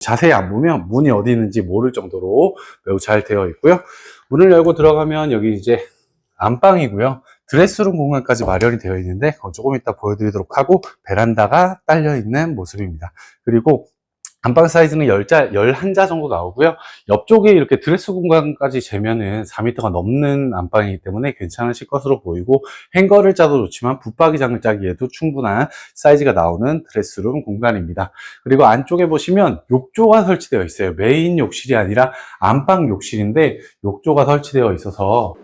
자세히 안 보면 문이 어디 있는지 모를 정도로 매우 잘 되어 있고요. 문을 열고 들어가면 여기 이제 안방이고요. 드레스룸 공간까지 마련이 되어 있는데 그건 조금 이따 보여드리도록 하고 베란다가 딸려 있는 모습입니다. 그리고 안방 사이즈는 10자, 11자 정도 나오고요. 옆쪽에 이렇게 드레스 공간까지 재면은 4m가 넘는 안방이기 때문에 괜찮으실 것으로 보이고 행거를 짜도 좋지만 붙박이장을 짜기에도 충분한 사이즈가 나오는 드레스룸 공간입니다. 그리고 안쪽에 보시면 욕조가 설치되어 있어요. 메인 욕실이 아니라 안방 욕실인데 욕조가 설치되어 있어서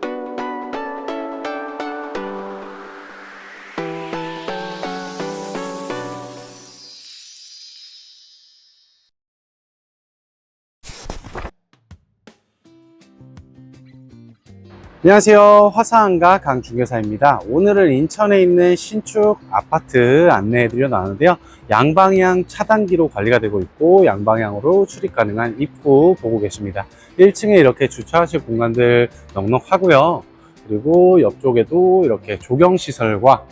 안녕하세요. 화사한가 강중개사입니다. 오늘은 인천에 있는 신축 아파트 안내해 드려 나오는데요. 양방향 차단기로 관리가 되고 있고 양방향으로 출입 가능한 입구 보고 계십니다. 1층에 이렇게 주차하실 공간들 넉넉하고요. 그리고 옆쪽에도 이렇게 조경시설과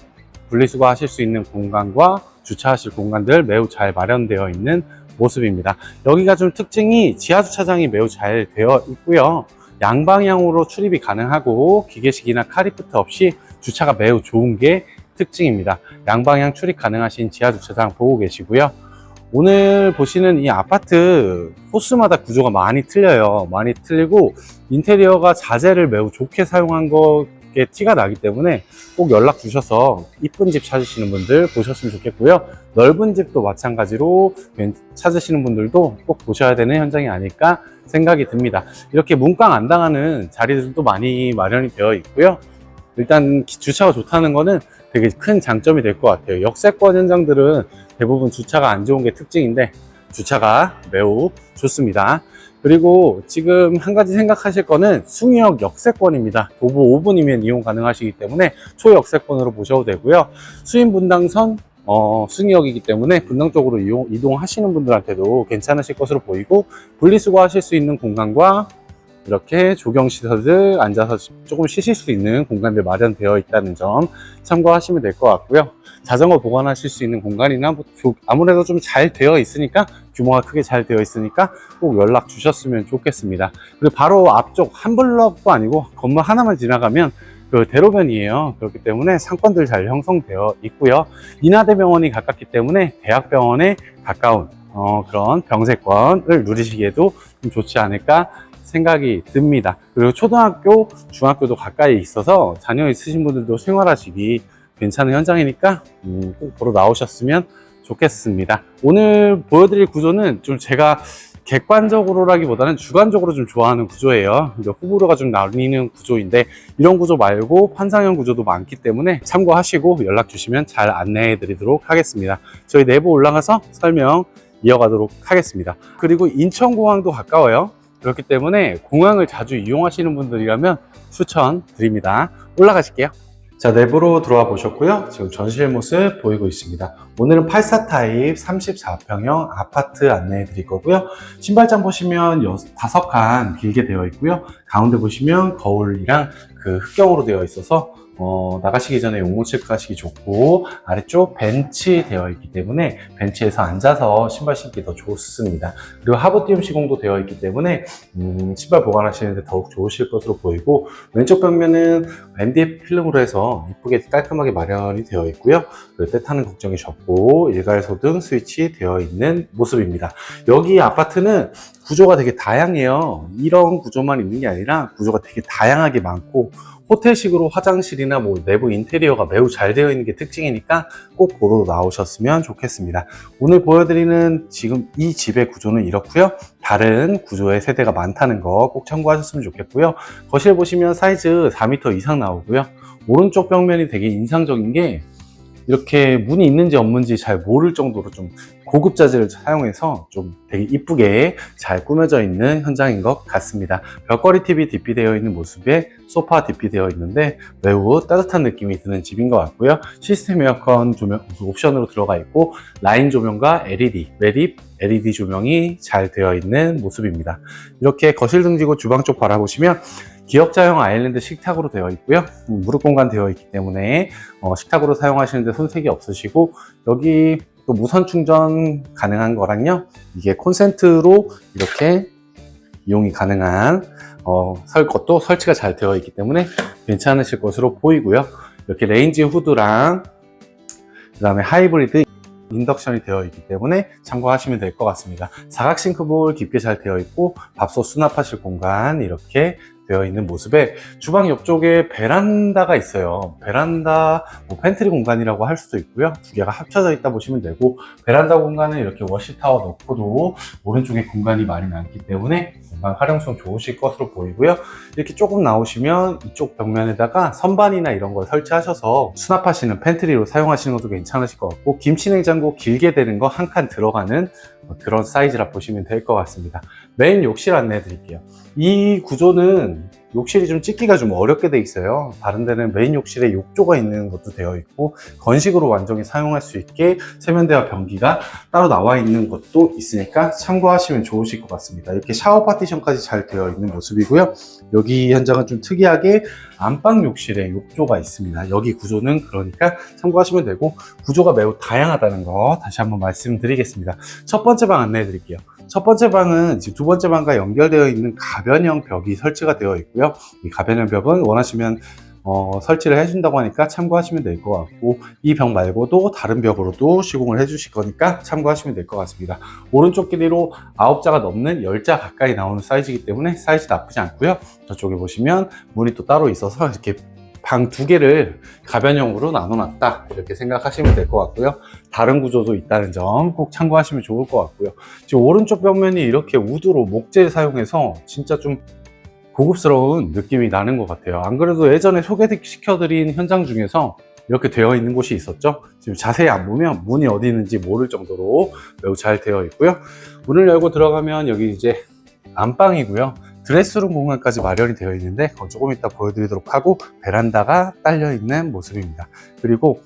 분리수거 하실 수 있는 공간과 주차하실 공간들 매우 잘 마련되어 있는 모습입니다. 여기가 좀 특징이 지하 주차장이 매우 잘 되어 있고요. 양방향으로 출입이 가능하고 기계식이나 카리프트 없이 주차가 매우 좋은 게 특징입니다. 양방향 출입 가능하신 지하 주차장 보고 계시고요. 오늘 보시는 이 아파트 호수마다 구조가 많이 틀려요. 많이 틀리고 인테리어가 자재를 매우 좋게 사용한 것게 티가 나기 때문에 꼭 연락 주셔서 이쁜 집 찾으시는 분들 보셨으면 좋겠고요. 넓은 집도 마찬가지로 찾으시는 분들도 꼭 보셔야 되는 현장이 아닐까 생각이 듭니다. 이렇게 문광 안 당하는 자리들도 많이 마련이 되어 있고요. 일단 주차가 좋다는 거는 되게 큰 장점이 될 것 같아요. 역세권 현장들은 대부분 주차가 안 좋은 게 특징인데 주차가 매우 좋습니다. 그리고 지금 한 가지 생각하실 거는 숭이역 역세권입니다. 도보 5분이면 이용 가능하시기 때문에 초역세권으로 보셔도 되고요. 수인 분당선 어, 승역이기 때문에 분당 쪽으로 이용, 이동하시는 분들한테도 괜찮으실 것으로 보이고 분리수거 하실 수 있는 공간과 이렇게 조경시설들 앉아서 조금 쉬실 수 있는 공간들 마련되어 있다는 점 참고하시면 될 것 같고요. 자전거 보관하실 수 있는 공간이나 뭐 조- 아무래도 좀 잘 되어 있으니까 규모가 크게 잘 되어 있으니까 꼭 연락 주셨으면 좋겠습니다. 그리고 바로 앞쪽 한 블럭도 아니고 건물 하나만 지나가면 그 대로변이에요. 그렇기 때문에 상권들 잘 형성되어 있고요. 인하대병원이 가깝기 때문에 대학병원에 가까운 어, 그런 병세권을 누리시기에도 좀 좋지 않을까 생각이 듭니다. 그리고 초등학교, 중학교도 가까이 있어서 자녀 있으신 분들도 생활하시기 괜찮은 현장이니까 음, 꼭 보러 나오셨으면 좋겠습니다. 오늘 보여드릴 구조는 좀 제가 객관적으로라기보다는 주관적으로 좀 좋아하는 구조예요. 호불호가 좀 나뉘는 구조인데 이런 구조 말고 판상형 구조도 많기 때문에 참고하시고 연락 주시면 잘 안내해 드리도록 하겠습니다. 저희 내부 올라가서 설명 이어가도록 하겠습니다. 그리고 인천공항도 가까워요. 그렇기 때문에 공항을 자주 이용하시는 분들이라면 추천드립니다. 올라가실게요. 자, 내부로 들어와 보셨고요. 지금 전실 모습 보이고 있습니다. 오늘은 84 타입 34평형 아파트 안내해 드릴 거고요. 신발장 보시면 5칸 길게 되어 있고요. 가운데 보시면 거울이랑 그 흑경으로 되어 있어서 어, 나가시기 전에 용모 체크하시기 좋고 아래쪽 벤치 되어 있기 때문에 벤치에서 앉아서 신발 신기 더 좋습니다. 그리고 하부 띄움 시공도 되어 있기 때문에 음, 신발 보관하시는데 더욱 좋으실 것으로 보이고 왼쪽 벽면은 MDF 필름으로 해서 이쁘게 깔끔하게 마련이 되어 있고요. 그리고 때 타는 걱정이 적고 일괄 소등 스위치 되어 있는 모습입니다. 여기 아파트는 구조가 되게 다양해요. 이런 구조만 있는 게 아니라 구조가 되게 다양하게 많고 호텔식으로 화장실이나 뭐 내부 인테리어가 매우 잘 되어 있는 게 특징이니까 꼭 보러 나오셨으면 좋겠습니다. 오늘 보여드리는 지금 이 집의 구조는 이렇고요. 다른 구조의 세대가 많다는 거 꼭 참고하셨으면 좋겠고요. 거실 보시면 사이즈 4m 이상 나오고요. 오른쪽 벽면이 되게 인상적인 게 이렇게 문이 있는지 없는지 잘 모를 정도로 좀 고급 자재를 사용해서 좀 되게 이쁘게 잘 꾸며져 있는 현장인 것 같습니다. 벽걸이 TV DP 되어 있는 모습에 소파 DP 되어 있는데 매우 따뜻한 느낌이 드는 집인 것 같고요. 시스템 에어컨 조명 옵션으로 들어가 있고 라인 조명과 LED, 매립 LED 조명이 잘 되어 있는 모습입니다. 이렇게 거실 등지고 주방 쪽 바라보시면 기역자형 아일랜드 식탁으로 되어 있고요. 음, 무릎 공간 되어 있기 때문에 어, 식탁으로 사용하시는데 손색이 없으시고 여기 또 무선 충전 가능한 거랑요. 이게 콘센트로 이렇게 이용이 가능한 어, 설 것도 설치가 잘 되어 있기 때문에 괜찮으실 것으로 보이고요. 이렇게 레인지 후드랑 그 다음에 하이브리드 인덕션이 되어 있기 때문에 참고하시면 될 것 같습니다. 사각 싱크볼 깊게 잘 되어 있고 밥솥 수납하실 공간 이렇게 되어 있는 모습에 주방 옆쪽에 베란다가 있어요. 베란다 뭐 팬트리 공간이라고 할 수도 있고요. 두 개가 합쳐져 있다 보시면 되고 베란다 공간은 이렇게 워시타워 넣고도 오른쪽에 공간이 많이 남기 때문에 공간 활용성 좋으실 것으로 보이고요. 이렇게 조금 나오시면 이쪽 벽면에다가 선반이나 이런 걸 설치하셔서 수납하시는 팬트리로 사용하시는 것도 괜찮으실 것 같고 김치 냉장고 길게 되는 거 한 칸 들어가는 뭐 그런 사이즈라 보시면 될 것 같습니다. 메인 욕실 안내해 드릴게요. 이 구조는 욕실이 좀 찍기가 좀 어렵게 돼 있어요. 다른 데는 메인 욕실에 욕조가 있는 것도 되어 있고 건식으로 완전히 사용할 수 있게 세면대와 변기가 따로 나와 있는 것도 있으니까 참고하시면 좋으실 것 같습니다. 이렇게 샤워 파티션까지 잘 되어 있는 모습이고요. 여기 현장은 좀 특이하게 안방 욕실에 욕조가 있습니다. 여기 구조는 그러니까 참고하시면 되고 구조가 매우 다양하다는 거 다시 한번 말씀드리겠습니다. 첫 번째 방 안내해 드릴게요. 첫 번째 방은 두 번째 방과 연결되어 있는 가변형 벽이 설치가 되어 있고요. 이 가변형 벽은 원하시면 어, 설치를 해준다고 하니까 참고하시면 될 것 같고 이 벽 말고도 다른 벽으로도 시공을 해주실 거니까 참고하시면 될 것 같습니다. 오른쪽 길이로 9자가 넘는 10자 가까이 나오는 사이즈이기 때문에 사이즈 나쁘지 않고요. 저쪽에 보시면 문이 또 따로 있어서 이렇게 방 두 개를 가변형으로 나눠놨다 이렇게 생각하시면 될 것 같고요. 다른 구조도 있다는 점 꼭 참고하시면 좋을 것 같고요. 지금 오른쪽 벽면이 이렇게 우드로 목재를 사용해서 진짜 좀 고급스러운 느낌이 나는 것 같아요. 안 그래도 예전에 소개시켜드린 현장 중에서 이렇게 되어 있는 곳이 있었죠. 지금 자세히 안 보면 문이 어디 있는지 모를 정도로 매우 잘 되어 있고요. 문을 열고 들어가면 여기 이제 안방이고요. 드레스룸 공간까지 마련이 되어 있는데 그건 조금 이따 보여드리도록 하고 베란다가 딸려 있는 모습입니다. 그리고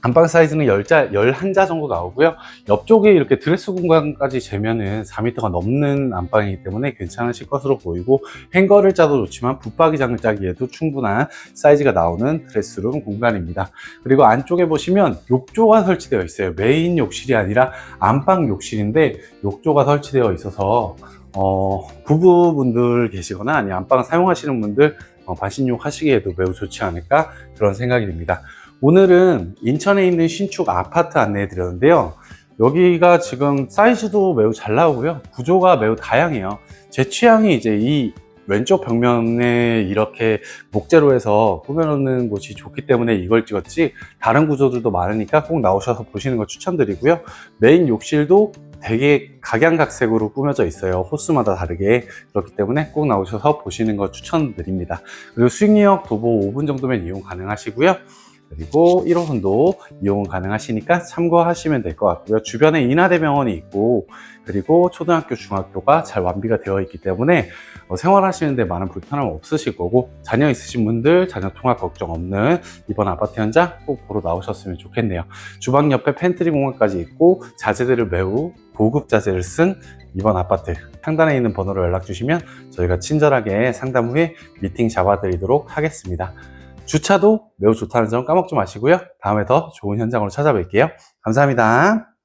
안방 사이즈는 10자, 11자 정도 나오고요. 옆쪽에 이렇게 드레스 공간까지 재면은 4m가 넘는 안방이기 때문에 괜찮으실 것으로 보이고 행거를 짜도 좋지만 붙박이장을 짜기에도 충분한 사이즈가 나오는 드레스룸 공간입니다. 그리고 안쪽에 보시면 욕조가 설치되어 있어요. 메인 욕실이 아니라 안방 욕실인데 욕조가 설치되어 있어서 어, 부부분들 계시거나 아니 안방 사용하시는 분들 어, 반신욕 하시기에도 매우 좋지 않을까 그런 생각이 듭니다. 오늘은 인천에 있는 신축 아파트 안내해 드렸는데요. 여기가 지금 사이즈도 매우 잘 나오고요. 구조가 매우 다양해요. 제 취향이 이제 이 왼쪽 벽면에 이렇게 목재로 해서 꾸며놓는 곳이 좋기 때문에 이걸 찍었지 다른 구조들도 많으니까 꼭 나오셔서 보시는 걸 추천드리고요. 메인 욕실도 되게 각양각색으로 꾸며져 있어요. 호수마다 다르게. 그렇기 때문에 꼭 나오셔서 보시는 걸 추천드립니다. 그리고 수익역 도보 5분 정도면 이용 가능하시고요. 그리고 1호선도 이용 가능하시니까 참고하시면 될 것 같고요. 주변에 인하대병원이 있고 그리고 초등학교, 중학교가 잘 완비가 되어 있기 때문에 어, 생활하시는데 많은 불편함 없으실 거고 자녀 있으신 분들 자녀 통학 걱정 없는 이번 아파트 현장 꼭 보러 나오셨으면 좋겠네요. 주방 옆에 팬트리 공간까지 있고 자재들을 매우 고급 자재를 쓴 이번 아파트 상단에 있는 번호로 연락 주시면 저희가 친절하게 상담 후에 미팅 잡아드리도록 하겠습니다. 주차도 매우 좋다는 점 까먹지 마시고요. 다음에 더 좋은 현장으로 찾아뵐게요. 감사합니다.